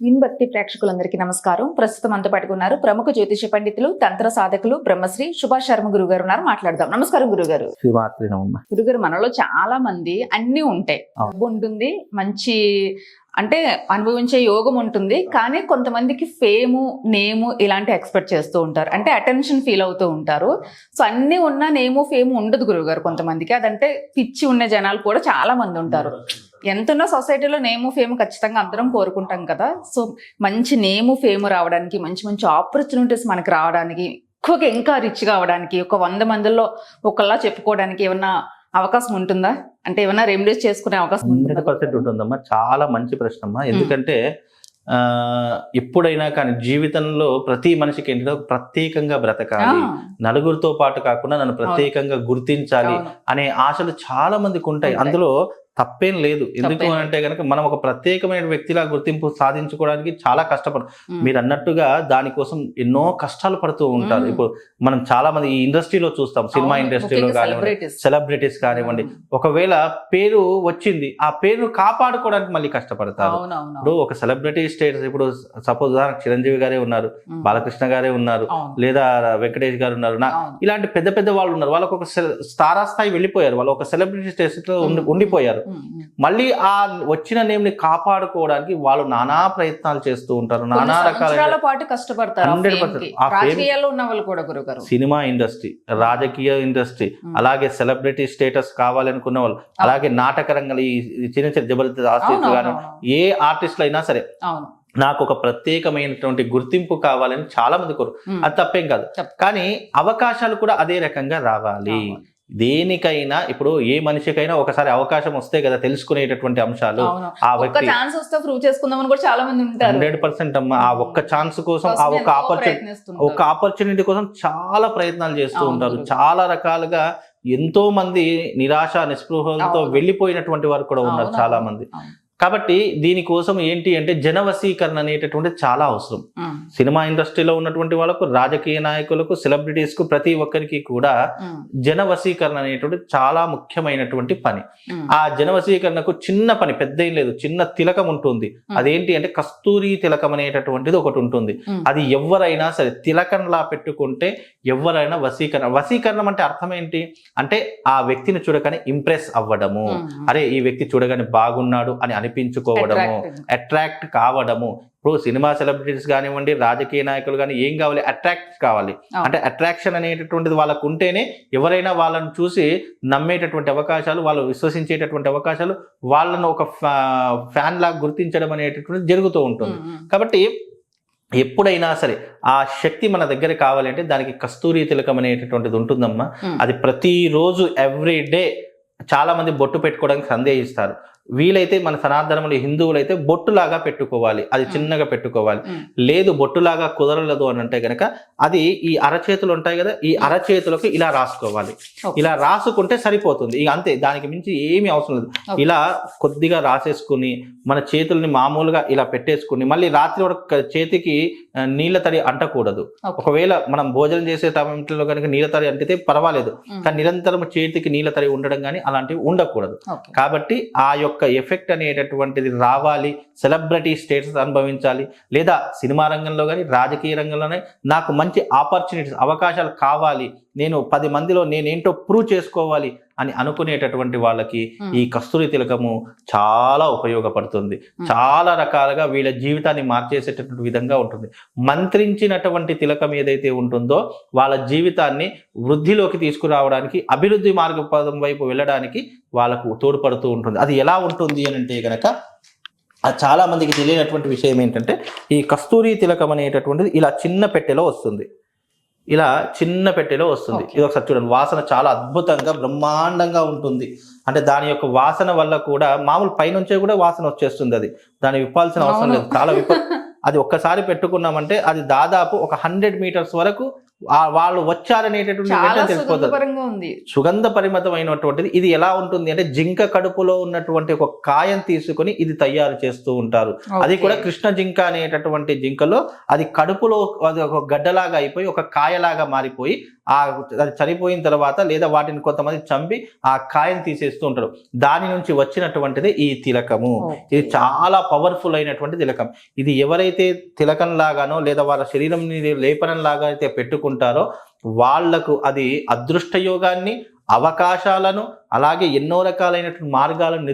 విన్భక్తి ప్రేక్షకులందరికీ నమస్కారం. ప్రస్తుతం అంత పట్టుకున్నారు ప్రముఖ జ్యోతిష పండితులు తంత్ర సాధకులు బ్రహ్మశ్రీ సుభాష్ శర్మ గురువు గారు ఉన్నారు. మాట్లాడదాం. నమస్కారం గురుగారు. గురుగారు మనలో చాలా మంది అన్ని ఉంటాయి. ఉంటుంది మంచి అంటే అనుభవించే యోగం ఉంటుంది. కానీ కొంతమందికి ఫేము నేము ఇలాంటి ఎక్స్పెక్ట్ చేస్తూ ఉంటారు. అంటే అటెన్షన్ ఫీల్ అవుతూ ఉంటారు. సో అన్ని ఉన్న నేము ఫేము ఉండదు గురువుగారు కొంతమందికి. అదంటే పిచ్చి ఉన్న జనాలు కూడా చాలా మంది ఉంటారు. ఎంతున్న సొసైటీలో నేము ఫేమ్ ఖచ్చితంగా అందరం కోరుకుంటాం కదా. సో మంచి నేము ఫేమ్ రావడానికి మంచి మంచి ఆపర్చునిటీస్ మనకి రావడానికి ఎక్కువగా ఇంకా రిచ్ కావడానికి ఒక వంద మందిలో ఒకలా చెప్పుకోవడానికి ఏమన్నా అవకాశం ఉంటుందా? అంటే ఏమన్నా రెమెడీస్ చేసుకునే అవకాశం హండ్రెడ్ ఉంటుందా పర్సెంట్ ఉంటుందమ్మా. చాలా మంచి ప్రశ్న అమ్మా ఎందుకంటే ఆ ఎప్పుడైనా కానీ జీవితంలో ప్రతి మనిషికి ఏంటంటే ప్రత్యేకంగా బ్రతకాలి. నలుగురితో పాటు కాకుండా నన్ను ప్రత్యేకంగా గుర్తించాలి. అనే ఆశలు చాలా మందికి ఉంటాయి. అందులో తప్పేం లేదు. ఎందుకు. అంటే కనుక మనం ఒక ప్రత్యేకమైన వ్యక్తిలా గుర్తింపు సాధించుకోవడానికి చాలా కష్టపడు మీరు అన్నట్టుగా దానికోసం ఎన్నో కష్టాలు పడుతూ ఉంటారు. ఇప్పుడు మనం చాలా మంది ఈ ఇండస్ట్రీలో చూస్తాం. సినిమా ఇండస్ట్రీలో కానివ్వండి. సెలబ్రిటీస్ కానివ్వండి. ఒకవేళ పేరు వచ్చింది ఆ పేరును కాపాడుకోవడానికి మళ్ళీ కష్టపడతారు. ఇప్పుడు ఒక సెలబ్రిటీ స్టేటస్ ఇప్పుడు సపోజ్ ఉదాహరణకు చిరంజీవి గారే ఉన్నారు బాలకృష్ణ గారే ఉన్నారు లేదా వెంకటేష్ గారు ఉన్నారు. ఇలాంటి పెద్ద పెద్ద వాళ్ళు ఉన్నారు. వాళ్ళకు ఒక స్థాయి వెళ్ళిపోయారు. వాళ్ళు ఒక సెలబ్రిటీ స్టేటస్లో ఉండిపోయారు. మళ్ళీ ఆ వచ్చిన నేమ్ని కాపాడుకోవడానికి వాళ్ళు నానా ప్రయత్నాలు చేస్తూ ఉంటారు నానా రకాల పాటు కష్టపడతారు ఆ 100% fame కి. ఆ fame- రాజకీయాల్లో ఉన్న వాళ్ళు కూడా గురుగారు. సినిమా ఇండస్ట్రీ రాజకీయ ఇండస్ట్రీ. అలాగే సెలబ్రిటీ స్టేటస్ కావాలనుకున్న వాళ్ళు అలాగే నాటక రంగాలు ఈ చిన్న చిన్న జబర్దస్త్ ఆర్టిస్ట్ అవును, ఏ ఆర్టిస్టులు అయినా సరే అవును. నాకు ఒక ప్రత్యేకమైనటువంటి గుర్తింపు కావాలని చాలా మంది కోరు. అది తప్పేం కాదు. కానీ అవకాశాలు కూడా అదే రకంగా రావాలి. దేనికైనా ఇప్పుడు ఏ మనిషికైనా ఒకసారి అవకాశం వస్తే కదా తెలుసుకునేటటువంటి అంశాలు ఆ వ్యక్తి ఛాన్స్ వస్తే ప్రూవ్ చేసుకుందామని కూడా చాలా మంది ఉంటారు హండ్రెడ్ పర్సెంట్ అమ్మా ఆ ఒక్క ఛాన్స్ కోసం ఆ ఒక్క ఆపర్చునిటీ. ఒక ఆపర్చునిటీ కోసం చాలా ప్రయత్నాలు చేస్తూ ఉంటారు. చాలా రకాలుగా ఎంతో మంది నిరాశ నిస్పృహలతో. వెళ్ళిపోయినటువంటి వారు కూడా ఉన్నారు చాలా మంది. కాబట్టి దీనికోసం ఏంటి అంటే జనవసీకరణ అనేటటువంటి చాలా అవసరం. సినిమా ఇండస్ట్రీలో ఉన్నటువంటి వాళ్ళకు రాజకీయ నాయకులకు సెలబ్రిటీస్కు ప్రతి ఒక్కరికి కూడా జనవసీకరణ అనేటువంటి చాలా ముఖ్యమైనటువంటి పని. ఆ. జనవసీకరణకు చిన్న పని పెద్ద ఏం లేదు చిన్న తిలకం ఉంటుంది. అదేంటి అంటే కస్తూరి తిలకం అనేటటువంటిది ఒకటి ఉంటుంది. అది ఎవరైనా సరే తిలకంలా పెట్టుకుంటే ఎవరైనా వసీకరణ వసీకరణం అంటే అర్థం ఏంటి? అంటే ఆ వ్యక్తిని చూడగానే ఇంప్రెస్ అవ్వడము. అరే ఈ వ్యక్తి చూడగానే బాగున్నాడు అని అనిపించుకోవడము. అట్రాక్ట్ కావడము ఇప్పుడు సినిమా సెలబ్రిటీస్ కానివ్వండి రాజకీయ నాయకులు కానీ ఏం కావాలి అట్రాక్ట్ కావాలి. అంటే అట్రాక్షన్ అనేటటువంటిది వాళ్ళకు ఉంటేనే ఎవరైనా వాళ్ళని చూసి నమ్మేటటువంటి అవకాశాలు వాళ్ళు విశ్వసించేటటువంటి అవకాశాలు వాళ్ళను ఒక ఫ్యాన్ లాగా గుర్తించడం అనేటటువంటిది జరుగుతూ ఉంటుంది. కాబట్టి ఎప్పుడైనా సరే ఆ శక్తి మన దగ్గర కావాలంటే దానికి కస్తూరి తిలకం అనేటటువంటిది ఉంటుందమ్మా. అది ప్రతిరోజు ఎవ్రీ డే చాలా మంది బొట్టు పెట్టుకోవడానికి సందేహిస్తారు వీలైతే మన సనాతనములు హిందువులు అయితే బొట్టులాగా పెట్టుకోవాలి అది. చిన్నగా పెట్టుకోవాలి. లేదు బొట్టులాగా కుదరలేదు అని అంటే గనక అది ఈ అరచేతులు ఉంటాయి కదా ఈ అరచేతులకు ఇలా రాసుకోవాలి. ఇలా రాసుకుంటే సరిపోతుంది ఇక అంతే దానికి మించి ఏమీ అవసరం లేదు. ఇలా కొద్దిగా రాసేసుకుని మన చేతుల్ని మామూలుగా ఇలా పెట్టేసుకుని మళ్ళీ రాత్రి వరకు చేతికి నీళ్ళ తడి అంటకూడదు. ఒకవేళ మనం భోజనం చేసే సమయంలో కనుక నీళ్ళ తడి అంటితే పర్వాలేదు. కానీ నిరంతరం చేతికి నీళ్ళ తడి ఉండడం కానీ అలాంటివి ఉండకూడదు. కాబట్టి ఆ యొక్క ఎఫెక్ట్ అనేటటువంటిది రావాలి సెలబ్రిటీ స్టేటస్ అనుభవించాలి లేదా సినిమా రంగంలో కానీ రాజకీయ రంగంలోనే నాకు మంచి ఆపర్చునిటీస్ అవకాశాలు కావాలి నేను పది మందిలో నేనేంటో ప్రూవ్ చేసుకోవాలి అని అనుకునేటటువంటి వాళ్ళకి. ఈ కస్తూరి తిలకము చాలా ఉపయోగపడుతుంది. చాలా రకాలుగా వీళ్ళ జీవితాన్ని మార్చేసేటటువంటి విధంగా ఉంటుంది మంత్రించినటువంటి తిలకం ఏదైతే ఉంటుందో వాళ్ళ జీవితాన్ని వృద్ధిలోకి తీసుకురావడానికి అభివృద్ధి మార్గపదం వైపు వెళ్ళడానికి వాళ్ళకు తోడ్పడుతూ ఉంటుంది అది ఎలా ఉంటుంది అని అంటే గనక అది చాలా మందికి తెలియనటువంటి విషయం ఏంటంటే ఈ కస్తూరి తిలకం అనేటటువంటిది ఇలా చిన్న పెట్టెలో వస్తుంది ఇలా చిన్న పెట్టెలో వస్తుంది. ఇది ఒకసారి చూడండి. వాసన చాలా అద్భుతంగా బ్రహ్మాండంగా ఉంటుంది. అంటే దాని యొక్క వాసన వల్ల కూడా మామూలు పైనుంచే కూడా వాసన వచ్చేస్తుంది అది. దాన్ని విప్పాల్సిన అవసరం. లేదు. చాలా విప్ప అది ఒక్కసారి పెట్టుకున్నామంటే అది దాదాపు ఒక హండ్రెడ్ మీటర్స్ వరకు వాళ్ళు వచ్చారనేటటువంటి ఉంది. సుగంధ పరిమితమైనటువంటిది. ఇది ఎలా ఉంటుంది అంటే జింక కడుపులో ఉన్నటువంటి ఒక కాయం తీసుకొని ఇది తయారు చేస్తూ ఉంటారు. అది. కూడా కృష్ణ జింక అనేటటువంటి జింకలో అది కడుపులో అది ఒక గడ్డలాగా అయిపోయి ఒక కాయలాగా మారిపోయి ఆ అది చనిపోయిన తర్వాత లేదా వాటిని కొంతమంది చంపి ఆ కాయను తీసేస్తూ ఉంటారు. దాని నుంచి వచ్చినటువంటిది ఈ తిలకము. ఇది చాలా పవర్ఫుల్ అయినటువంటి తిలకం. ఇది ఎవరైతే తిలకం లాగానో లేదా వాళ్ళ శరీరం లేపనం లాగా అయితే పెట్టుకుంటారో వాళ్ళకు అది అదృష్ట యోగాన్ని అవకాశాలను అలాగే ఎన్నో రకాలైనటువంటి మార్గాలను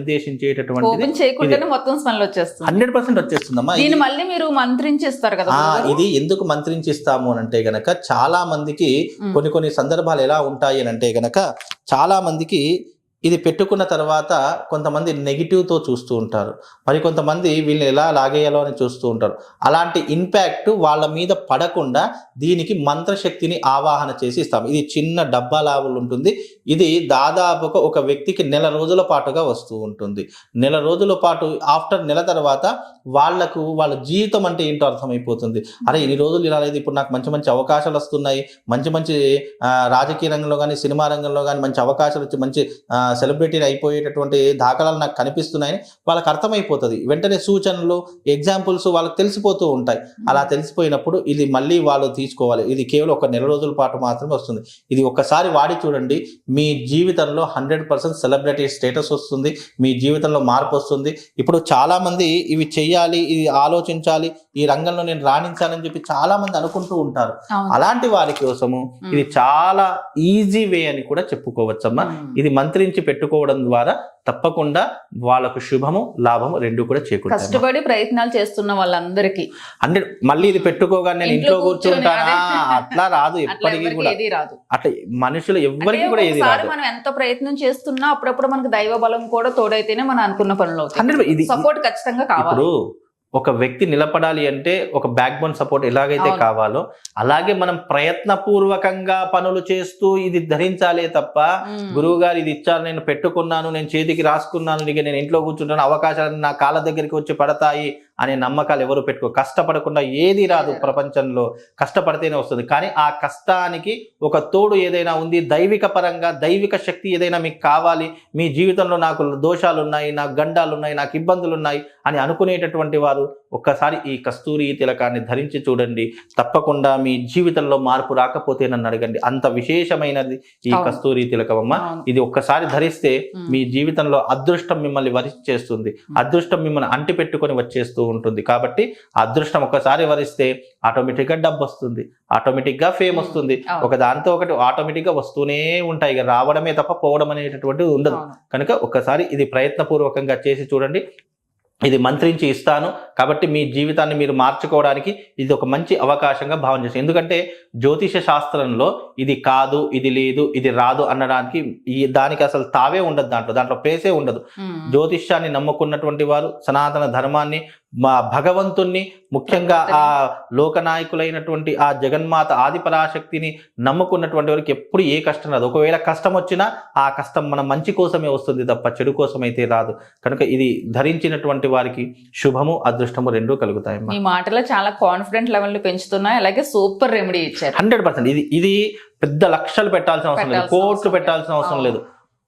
చేయకుండానే మొత్తం స్మెల్ వచ్చేస్తుంది హండ్రెడ్ పర్సెంట్ వచ్చేస్తుందమ్మా దీన్ని మళ్ళీ మీరు మంత్రించేస్తారు కదా? ఇది ఎందుకు మంత్రించిస్తాము అని అంటే గనక చాలా మందికి. కొన్ని కొన్ని సందర్భాలు ఎలా ఉంటాయి అని అంటే గనక చాలా మందికి ఇది పెట్టుకున్న తర్వాత కొంతమంది నెగిటివ్తో చూస్తూ ఉంటారు. మరి కొంతమంది వీళ్ళని ఎలా లాగేయాలో అని చూస్తూ ఉంటారు. అలాంటి ఇంపాక్ట్ వాళ్ళ మీద పడకుండా దీనికి మంత్రశక్తిని ఆవాహన చేసి ఇస్తాం. ఇది చిన్న డబ్బా లావులు ఉంటుంది. ఇది దాదాపుగా ఒక వ్యక్తికి నెల రోజుల పాటుగా వస్తూ ఉంటుంది. నెల రోజుల పాటు ఆఫ్టర్ నెల తర్వాత వాళ్ళకు వాళ్ళ జీవితం అంటే ఏంటో అర్థమైపోతుంది. అరే ఇన్ని రోజులు ఇలా లేదు. ఇప్పుడు నాకు మంచి మంచి అవకాశాలు వస్తున్నాయి. మంచి మంచి రాజకీయ రంగంలో కానీ సినిమా రంగంలో కానీ మంచి అవకాశాలు వచ్చి మంచి సెలబ్రిటీ అయిపోయేటటువంటి దాఖలాలు నాకు కనిపిస్తున్నాయని వాళ్ళకి అర్థమైపోతుంది. వెంటనే సూచనలు ఎగ్జాంపుల్స్ వాళ్ళకి తెలిసిపోతూ ఉంటాయి. అలా తెలిసిపోయినప్పుడు ఇది మళ్ళీ వాళ్ళు తీసుకోవాలి. ఇది కేవలం ఒక నెల రోజుల పాటు మాత్రమే వస్తుంది. ఇది ఒక్కసారి వాడి చూడండి. మీ జీవితంలో హండ్రెడ్ పర్సెంట్ సెలబ్రిటీ స్టేటస్ వస్తుంది. మీ జీవితంలో మార్పు వస్తుంది. ఇప్పుడు చాలా మంది ఇవి చెయ్యాలి ఇది ఆలోచించాలి ఈ రంగంలో నేను రాణించాలని చెప్పి చాలా మంది అనుకుంటూ ఉంటారు. అలాంటి వారి కోసము ఇది చాలా ఈజీ వే అని కూడా చెప్పుకోవచ్చమ్మా. ఇది మంత్రించి పెట్టుకోవడం ద్వారా తప్పకుండా వాళ్ళకు శుభము లాభము రెండు కూడా చేకూరుతాయి కష్టపడి ప్రయత్నాలు చేస్తున్న వాళ్ళందరికీ. అంటే మళ్ళీ ఇది పెట్టుకోగానే నేను ఇంట్లో కూర్చుంటానా. అట్లా రాదు ఎప్పటికీ ఎవరికి కూడా. రాదు. అట్లా మనుషులు ఎవ్వరికి అంటే కూడా ఏది రాదు. మనం ఎంత ప్రయత్నం చేస్తున్నా అప్పుడప్పుడు మనకు దైవ బలం కూడా తోడైతేనే మనం అనుకున్న పనులు హండ్రెడ్ ఇది సపోర్ట్ ఖచ్చితంగా కావాలి. ఒక వ్యక్తి నిలబడాలి అంటే ఒక బ్యాక్ బోన్ సపోర్ట్ ఎలాగైతే. కావాలో అలాగే మనం ప్రయత్నపూర్వకంగా పనులు చేస్తూ ఇది ధరించాలే తప్ప. గురువు గారు ఇది ఇచ్చారు నేను పెట్టుకున్నాను నేను చేతికి రాసుకున్నాను ఇక నేను ఇంట్లో కూర్చుంటాను అవకాశాలు నా కాళ్ళ దగ్గరికి వచ్చి పడతాయి అనే నమ్మకాలు ఎవరు పెట్టుకో కష్టపడకుండా ఏది రాదు. ప్రపంచంలో కష్టపడితేనే వస్తుంది కానీ ఆ కష్టానికి ఒక తోడు ఏదైనా ఉంది దైవిక పరంగా దైవిక శక్తి ఏదైనా మీకు కావాలి మీ జీవితంలో నాకు దోషాలు ఉన్నాయి నాకు గండాలు ఉన్నాయి నాకు ఇబ్బందులు ఉన్నాయి అని అనుకునేటటువంటి వారు ఒక్కసారి ఈ కస్తూరి తిలకాన్ని ధరించి చూడండి తప్పకుండా మీ జీవితంలో మార్పు రాకపోతే నన్ను అడగండి అంత విశేషమైనది ఈ. కస్తూరి తిలకమమ్మ అవును. ఇది ఒక్కసారి ధరిస్తే మ్. జీవితంలో అదృష్టం మిమ్మల్ని వరించేస్తుంది అదృష్టం మిమ్మల్ని అంటి పెట్టుకొని వచ్చేస్తూ ఉంటుంది కాబట్టి అదృష్టం ఒక్కసారి వరిస్తే ఆటోమేటిక్గా డబ్బు వస్తుంది ఆటోమేటిక్గా ఫేమ్. వస్తుంది. ఒక దాంతో ఒకటి ఆటోమేటిక్గా వస్తూనే ఉంటాయి ఇక రావడమే తప్ప పోవడం అనేటటువంటిది ఉండదు. కనుక ఒక్కసారి ఇది ప్రయత్నపూర్వకంగా చేసి చూడండి ఇది మంత్రించి ఇస్తాను. కాబట్టి మీ జీవితాన్ని మీరు మార్చుకోవడానికి ఇది ఒక మంచి అవకాశంగా భావన చేస్తాను ఎందుకంటే జ్యోతిష శాస్త్రంలో ఇది కాదు ఇది లేదు ఇది రాదు అనడానికి ఈ దానికి అసలు తావే ఉండదు దాంట్లో. దాంట్లో ప్లేసే ఉండదు. జ్యోతిష్యాన్ని నమ్ముకున్నటువంటి వారు సనాతన ధర్మాన్ని మా భగవంతుణ్ణి ముఖ్యంగా ఆ లోకనాయకులైనటువంటి ఆ జగన్మాత ఆదిపరాశక్తిని నమ్ముకున్నటువంటి వారికి ఎప్పుడు ఏ కష్టం రాదు. ఒకవేళ కష్టం వచ్చినా ఆ కష్టం మన మంచి కోసమే వస్తుంది తప్ప చెడు కోసం అయితే రాదు. కనుక ఇది ధరించినటువంటి వారికి శుభము అదృష్టము రెండూ కలుగుతాయి మీ మాటలో చాలా కాన్ఫిడెంట్ లెవెల్ పెంచుతున్నాయి. అలాగే సూపర్ రెమెడీ ఇచ్చారు. Hundred percent. ఇది ఇది పెద్ద లక్షలు పెట్టాల్సిన అవసరం లేదు. కోట్లు పెట్టాల్సిన అవసరం. లేదు.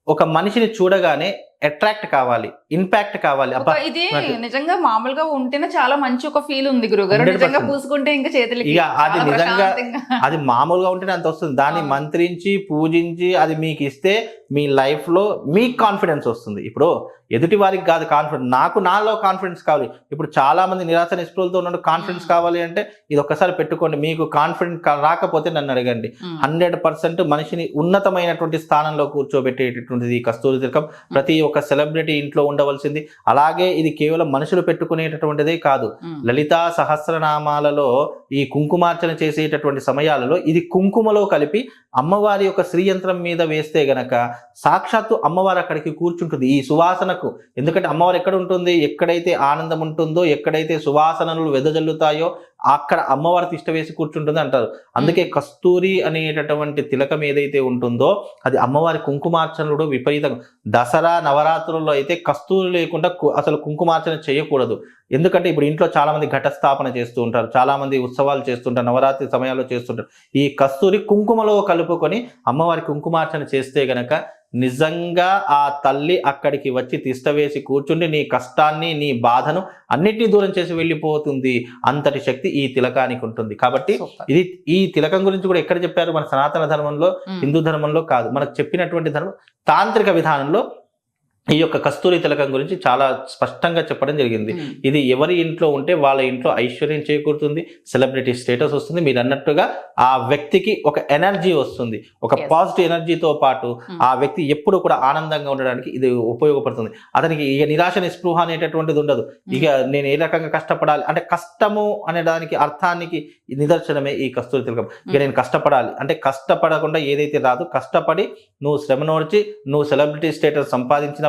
ఒక మనిషిని చూడగానే అట్రాక్ట్ కావాలి. ఇంపాక్ట్ కావాలి. ఇది నిజంగా మామూలుగా ఉంటేనే చాలా మంచి ఒక ఫీల్ ఉంది గురుగారు 100% నిజంగా పూసుకుంటే ఇంకా చేతులకి అది నిజంగా. అది మామూలుగా ఉంటేనే అంత వస్తుంది. దాన్ని. మంత్రించి పూజించి అది మీకు ఇస్తే మీ లైఫ్లో మీకు కాన్ఫిడెన్స్ వస్తుంది. ఇప్పుడు ఎదుటి వారికి కాదు కాన్ఫిడెన్స్ నాకు నాలో కాన్ఫిడెన్స్ కావాలి. ఇప్పుడు చాలా మంది నిరాశ నిస్పృహలతో ఉన్న కాన్ఫిడెన్స్. కావాలి అంటే ఇది ఒక్కసారి పెట్టుకోండి. మీకు కాన్ఫిడెన్స్ రాకపోతే నన్ను అడగండి. హండ్రెడ్ పర్సెంట్ మనిషిని ఉన్నతమైనటువంటి స్థానంలో కూర్చోబెట్టేటటువంటిది కస్తూరి తిలకం ప్రతి ఒక్క సెలబ్రిటీ ఇంట్లో ఉండవలసింది. అలాగే ఇది కేవలం మనుషులు పెట్టుకునేటటువంటిదే కాదు. లలితా సహస్రనామాలలో ఈ కుంకుమార్చన చేసేటటువంటి సమయాలలో ఇది కుంకుమలో కలిపి అమ్మవారి యొక్క శ్రీయంత్రం మీద వేస్తే గనక సాక్షాత్తు అమ్మవారు అక్కడికి కూర్చుంటుంది ఈ సువాసనకు. ఎందుకంటే అమ్మవారు ఎక్కడ ఉంటుంది? ఎక్కడైతే ఆనందం ఉంటుందో ఎక్కడైతే సువాసనలు వెదజల్లుతాయో అక్కడ అమ్మవారి తిష్ట వేసి కూర్చుంటుంది అంటారు. అందుకే కస్తూరి అనేటటువంటి తిలకం ఏదైతే ఉంటుందో అది అమ్మవారి కుంకుమార్చనలు విపరీతంగా. దసరా నవరాత్రుల్లో అయితే కస్తూరి లేకుండా అసలు కుంకుమార్చన చేయకూడదు. ఎందుకంటే ఇప్పుడు ఇంట్లో చాలా మంది ఘటస్థాపన చేస్తూ ఉంటారు. చాలా మంది ఉత్సవాలు చేస్తుంటారు. నవరాత్రి సమయాల్లో చేస్తుంటారు. ఈ కస్తూరి కుంకుమలో కలుపుకొని అమ్మవారి కుంకుమార్చన చేస్తే గనక నిజంగా ఆ తల్లి అక్కడికి వచ్చి తిష్టవేసి కూర్చుండి నీ కష్టాన్ని నీ బాధను అన్నిటినీ దూరం చేసి వెళ్ళిపోతుంది అంతటి శక్తి ఈ తిలకానికి ఉంటుంది కాబట్టి. ఇది ఈ తిలకం గురించి కూడా ఎక్కడ చెప్పారు మన సనాతన ధర్మంలో. హిందూ ధర్మంలో కాదు మనకు చెప్పినటువంటి ధర్మం తాంత్రిక విధానంలో ఈ యొక్క కస్తూరి తిలకం గురించి చాలా స్పష్టంగా చెప్పడం జరిగింది. ఇది ఎవరి ఇంట్లో ఉంటే వాళ్ళ ఇంట్లో ఐశ్వర్యం చేకూరుతుంది సెలబ్రిటీ స్టేటస్ వస్తుంది. మీరు అన్నట్టుగా ఆ వ్యక్తికి ఒక ఎనర్జీ వస్తుంది. ఒక. పాజిటివ్ ఎనర్జీతో పాటు. ఆ వ్యక్తి ఎప్పుడు కూడా ఆనందంగా ఉండడానికి ఇది ఉపయోగపడుతుంది. అతనికి ఇక నిరాశ నిస్పృహ అనేటటువంటిది ఉండదు. ఇక నేను ఏ రకంగా కష్టపడాలి అంటే కష్టము అనే దానికి అర్థానికి నిదర్శనమే ఈ కస్తూరి తిలకం. ఇక నేను కష్టపడాలి అంటే కష్టపడకుండా ఏదైతే రాదు కష్టపడి నువ్వు శ్రమ నోడ్చి నువ్వు సెలబ్రిటీ స్టేటస్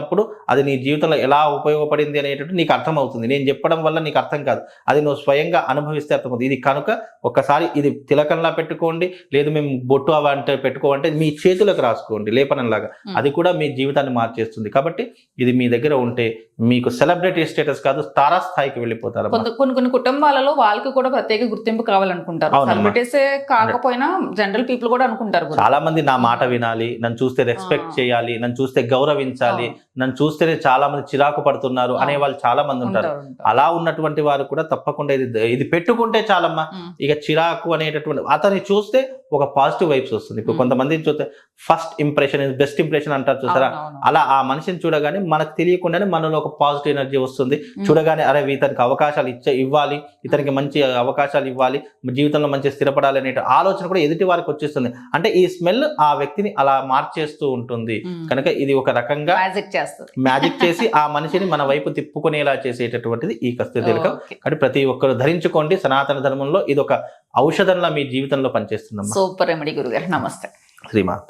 సంపాదించినప్పుడు అది నీ జీవితంలో ఎలా ఉపయోగపడింది అనేటట్టు నీకు అర్థమవుతుంది. నేను చెప్పడం వల్ల నీకు అర్థం కాదు. అది నువ్వు స్వయంగా అనుభవిస్తే అర్థమవుతుంది. ఇది కనుక ఒక్కసారి ఇది తిలకంలా పెట్టుకోండి లేదు మేము బొట్టు అవ అంటే పెట్టుకోవంటే మీ చేతులకు రాసుకోండి లేపనంలాగా. అది కూడా మీ జీవితాన్ని మార్చేస్తుంది. కాబట్టి ఇది మీ దగ్గర ఉంటే మీకు సెలబ్రిటీ స్టేటస్ కాదు తారా స్థాయికి వెళ్ళిపోతారు కొన్ని కొన్ని కుటుంబాలలో వాళ్ళకి కూడా ప్రత్యేక గుర్తింపు కావాలనుకుంటారు. సెలబ్రిటీసే కాకపోయినా జనరల్ పీపుల్ కూడా అనుకుంటారు. చాలా మంది నా మాట వినాలి నన్ను చూస్తే రెస్పెక్ట్. చేయాలి నన్ను చూస్తే గౌరవించాలి నన్ను చూస్తేనే చాలా మంది చిరాకు పడుతున్నారు. అనే వాళ్ళు చాలా మంది ఉంటారు. అలా ఉన్నటువంటి వారు కూడా తప్పకుండా ఇది ఇది పెట్టుకుంటే చాలమ్మా మ్మ్. ఇక చిరాకు అనేటటువంటి అతన్ని చూస్తే ఒక పాజిటివ్ వైబ్స్ వస్తుంది ఇప్పుడు మ్మ్. కొంతమందిని చూస్తే first impression is best impression అంటారు చూసారా. అలా ఆ మనిషిని చూడగానే మనకు తెలియకుండానే మనలో ఒక పాజిటివ్ ఎనర్జీ వస్తుంది. చూడగానే అరే ఇతనికి అవకాశాలు ఇచ్చే ఇవ్వాలి ఇతనికి మంచి అవకాశాలు ఇవ్వాలి జీవితంలో మంచి స్థిరపడాలి అనే ఆలోచన కూడా ఎదుటి వారికి వచ్చేస్తుంది అంటే ఈ స్మెల్ ఆ వ్యక్తిని అలా మార్చేస్తూ ఉంటుంది. కనుక ఇది ఒక రకంగా చేస్తుంది. మ్యాజిక్ చేసి ఆ మనిషిని మన వైపు తిప్పుకునేలా చేసేటటువంటిది ఈ కస్తూరి తిలకం. ఓకే. కాబట్టి ప్రతి ఒక్కరు ధరించుకోండి. సనాతన ధర్మంలో ఇది ఒక ఔషధంలా మీ జీవితంలో పనిచేస్తుందమ్మా. సూపర్ రెమెడీ గురుగారు. నమస్తే. శ్రీమాత్.